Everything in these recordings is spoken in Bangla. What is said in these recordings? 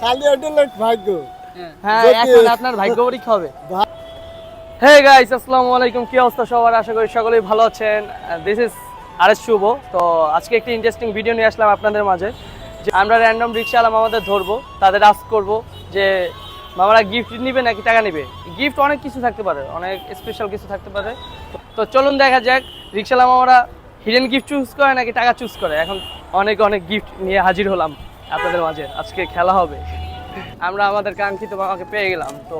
খালি ওটা লোক ভাগ্য। হ্যাঁ এখন আপনার ভাগ্য পরীক্ষা হবে। হে গাইস আসসালামু আলাইকুম কি অবস্থা সবার? আশা করি সকলেই ভালো আছেন। দিস ইজ আর শুভ তো আজকে একটি ইন্টারেস্টিং ভিডিও নিয়ে আসলাম আপনাদের মাঝে। যে আমরা র্যান্ডম রিক্সাওয়ালা মামাদের ধরবো তাদের আস্ক করব যে মামারা গিফট নিবে নাকি টাকা নিবে? গিফট অনেক কিছু থাকতে পারে অনেক স্পেশাল কিছু থাকতে পারে। তো চলুন দেখা যাক রিক্সাওয়ালা মামারা হিডেন গিফট চুজ করে নাকি টাকা চুজ করে? এখন অনেক অনেক গিফট নিয়ে হাজির হলাম। আপনাদের মাঝে। আজকে খেলা হবে। আমরা আমাদের কাঙ্ক্ষিত মামাকে পেয়ে গেলাম তো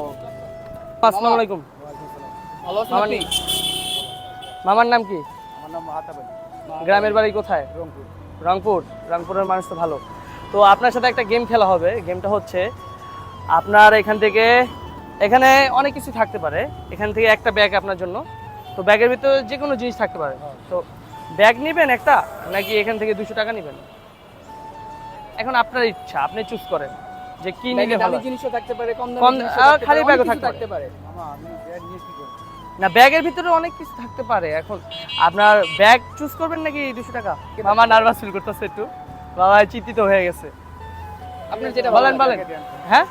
আসসালামু আলাইকুম। মামার নাম কি? আমার নাম মাহাতাব গ্রামের বাড়ি কোথায়? রংপুর। রংপুর। রংপুরের মানুষ তো ভালো। তো আপনার সাথে একটা গেম খেলা হবে। গেমটা হচ্ছে আপনার এখান থেকে এখানে অনেক কিছু থাকতে পারে। এখান থেকে একটা ব্যাগ আপনার জন্য। তো ব্যাগের ভিতরে যে কোনো জিনিস থাকতে পারে। তো ব্যাগ নেবেন একটা নাকি এখান থেকে দুশো টাকা নেবেন? এখন আপনার ইচ্ছা আপনি চুজ করেন যে কি নিলে ভালো জিনিসও থাকতে পারে কম দামি খালি ব্যাগও থাকতে পারে। আমি ব্যাগ নিয়ে কি করব? না ব্যাগের ভিতরে অনেক কিছু থাকতে পারে এখন। আপনার ব্যাগ চুজ করবেন নাকি দুশো টাকা? মামা নার্ভাস ফিল করতেছে একটু। বাবা চিন্তিত হয়ে গেছে। আপনার যেটা বলেন বলেন। হ্যাঁ?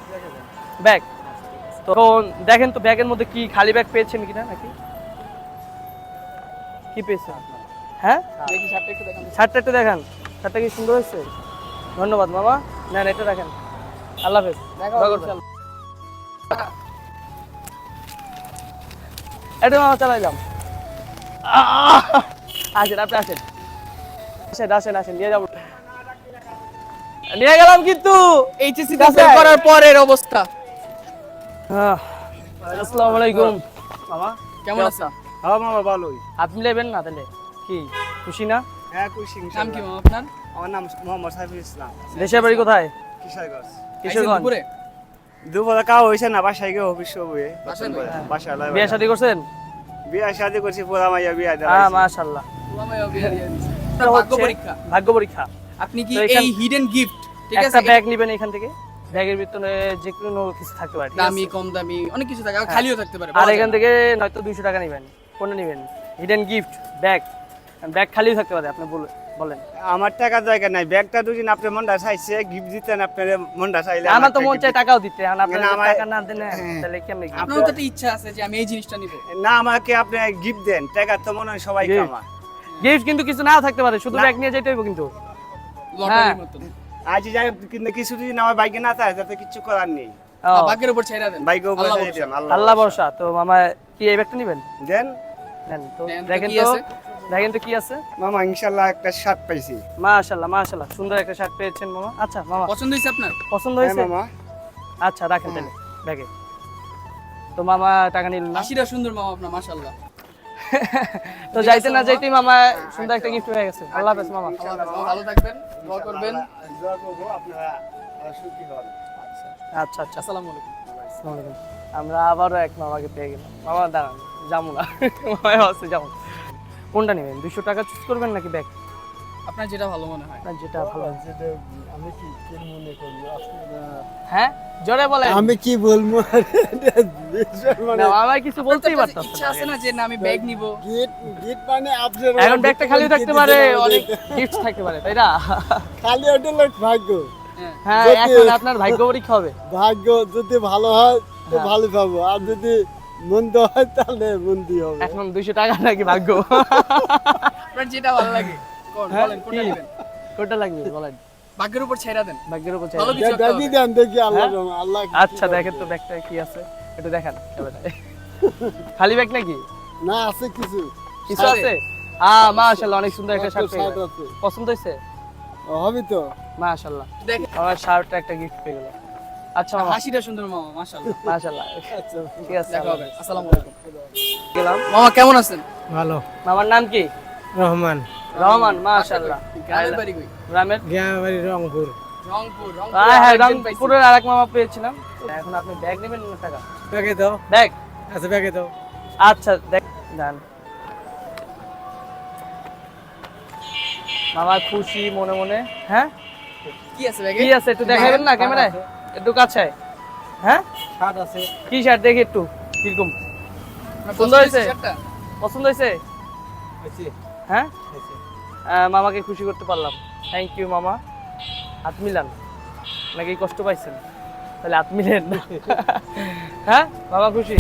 ব্যাগ তো দেখেন তো ব্যাগের মধ্যে কি খালি ব্যাগ পেয়েছেন কিনা নাকি? কি পেয়েছেন? হ্যাঁ? দেখি শার্টটা একটু দেখান। শার্টটা একটু দেখান। শার্টটা কি সুন্দর হয়েছে? ধন্যবাদ মামা। নেন এটা রাখেন। আল্লাহ হাফেজ। এটা মামা চালাইলাম। আসেন আপনি আসেন। আসেন আসেন আসেন নিয়ে যাব। নিয়ে গেলাম কিন্তু। এইচএসসি ফেল করার পরের অবস্থা। আহ, আসসালামু আলাইকুম। মামা কেমন আছেন হ্যাঁ মামা ভালোই। আপনি নেবেন না তাহলে? কি খুশি না? হ্যাঁ খুশি নাম কি মামা আপনার? আমার নাম মোহাম্মদ সাইফুল ইসলাম। দেশের বাড়ি কোথায়? কিশোরগঞ্জ। কিশোরগঞ্জ? দুপুরে? দুপুরে কাও হয়েছে না বাসায় গিয়ে অফিস হয়ে। বাসায় বাসায় বিয়ে শাদী করছেন? বিয়া শাদি করছি পোড়া মাইয়া বিয়া হ্যাঁ দেওয়া মাশাআল্লাহ। মামাও বিয়ে দিয়েছে। ভাগ্য পরীক্ষা? ভাগ্য পরীক্ষা। আপনি কি এই হিডেন গিফট ঠিক আছে? একটা ব্যাগ নেবেন এখান থেকে। ব্যাগের ভিতরে যে কোনো কিছু থাকতে পারে দামি কম দামি অনেক কিছু থাকে খালিও থাকতে পারে আর এখান থেকে নয়তো দুইশো টাকা নেবেন কোনটা নেবেন। হিডেন গিফট ব্যাগ ব্যাগ খালিও থাকতে পারে আপনি বলে- বলেন। আমার টাকা দরকার নাই ব্যাগটা দুদিন আপনি চাইছে গিফট দিতেন আপনার চাইলে আমার তো মন চাই টাকাও দিতে আর আপনার না, যদি আমার- টাকা না দেন হ্যাঁ। তাহলে কেমনে কি আপনারও তো ইচ্ছা আছে যে আমি এই জিনিসটা নিব। না আমাকে আপনি গিফট দেন টাকা তো মনে হয় সবাই কামা গিফট কিন্তু কিছু নাও থাকতে পারে শুধু ব্যাগ নিয়ে যেতে হইব কিন্তু। লটারির হ্যাঁ। মতন। আজ যাই কিন্তু কিছু যদি আমার বাইকে না থাকে তাতে কিছু করার নেই। ভাগ্যের উপর ছেড়ে দেন। বাইকে উপরে আল্লাহ ছেড়ে ভরসা। দেন, আল্লাহ তো মামা কি এই ব্যাগটা নেবেন? দেন। নেন তো দেখেন তো? দেখেন তো কি আছে? মামা ইনশাল্লাহ একটা শার্ট পাইছি। মাশাআল্লাহ মাশাআল্লাহ সুন্দর একটা শার্ট পেয়েছেন মামা। আচ্ছা মামা। পছন্দ হয়েছে আপনার? পছন্দ হ্যাঁ হয়েছে? মামা। আচ্ছা রাখেন তাহলে ব্যাগে। তো মামা টাকা নিলেন না? সুন্দর মামা আপনার মাশাআল্লাহ তো যাইতে না যাইতেই মামা সুন্দর একটা গিফট হয়ে গেছে। আল্লাহ হাফেজ মামা। মামা ভালো থাকবেন দোয়া করবেন। দোয়া করব আপনারা সুখী হন। আচ্ছা আচ্ছা। আসসালামু আলাইকুম। আসসালামু আলাইকুম। আমরা আবারও এক মামাকে পেয়ে গেলাম। মামা দাঁড়ান যাব না। মামা আছে যাব। কোনটা নেবেন? দুশো টাকা চুজ করবেন নাকি ব্যাগ আপনার যেটা ভালো মনে হয়। যেটা ভালো আমি কি কি মনে করি হ্যাঁ? জোরে বলেন। আমি কি বলব? না মামা কিছু বলতেই পারতাম ইচ্ছা আছে না যে না আমি ব্যাগ নিব? গিট গিট মানে আপনার এখন ব্যাগটা খালি থাকতে পারে অনেক গিফট থাকতে পারে তাই না? খালি ওটা লোক ভাগ্য। হ্যাঁ হ্যাঁ এখন আপনার ভাগ্য পরীক্ষা হবে। ভাগ্য যদি ভালো হয় তো হ্যাঁ। ভালো পাবো। আর যদি মন্দ হয় তাহলে মন্দি হবে। এখন দুইশো টাকা নাকি ভাগ্য? আপনার যেটা ভালো লাগে হ্যাঁ, বলেন কোনটা নেবেন? কোনটা লাগবে? বলেন। ভাগ্যের উপর ছেড়ে দেন। ভাগ্যের উপর দেখি দেন। দেখি আল্লাহ হ্যাঁ? আল্লাহ আচ্ছা দেখেন তো ব্যাগটা কি আছে। একটু দেখান খালি ব্যাগ নাকি? না আছে কিছু। কিছু আছে? আহ মাশাআল্লাহ অনেক সুন্দর একটা শার্ট পেয়ে পছন্দ হয়েছে? ও, হবে তো। মাশাআল্লাহ। দেখেন। আমার শার্টটা একটা গিফট পেয়ে গেল আচ্ছা মামা। হাসিটা সুন্দর মামা মাশাআল্লাহ। মাশাআল্লাহ। আচ্ছা ঠিক আছে দেখা হবে আসসালামু আলাইকুম। গেলাম। মামা কেমন আছেন? ভালো। মামার নাম কি? রহমান। রহমান মাশাআল্লাহ। গ্রামের বাড়ি কই? গ্রামের? গ্রামবাড়ি রংপুর। রংপুর রংপুর। হ্যাঁ হ্যাঁ রংপুরের আরেক মামা পেয়েছিলাম। এখন আপনি ব্যাগ নেবেন না টাকা? ব্যাগে দাও। ব্যাগ? আচ্ছা ব্যাগে দাও। আচ্ছা দেখ দেন। মামা খুশি মনে মনে। হ্যাঁ? কি আছে ব্যাগে? কি আছে একটু দেখাবেন না ক্যামেরায়? একটু কাছে হ্যাঁ? শার্ট আছে। কি শার্ট দেখি একটু কীরকম? পছন্দ হয়েছে? পছন্দ হয়েছে? হ্যাঁ? মামাকে খুশি করতে পারলাম। থ্যাংক ইউ মামা। হাত মিলান নাকি কষ্ট পাইছেন। তাহলে হাত মিলেন হ্যাঁ? বাবা খুশি?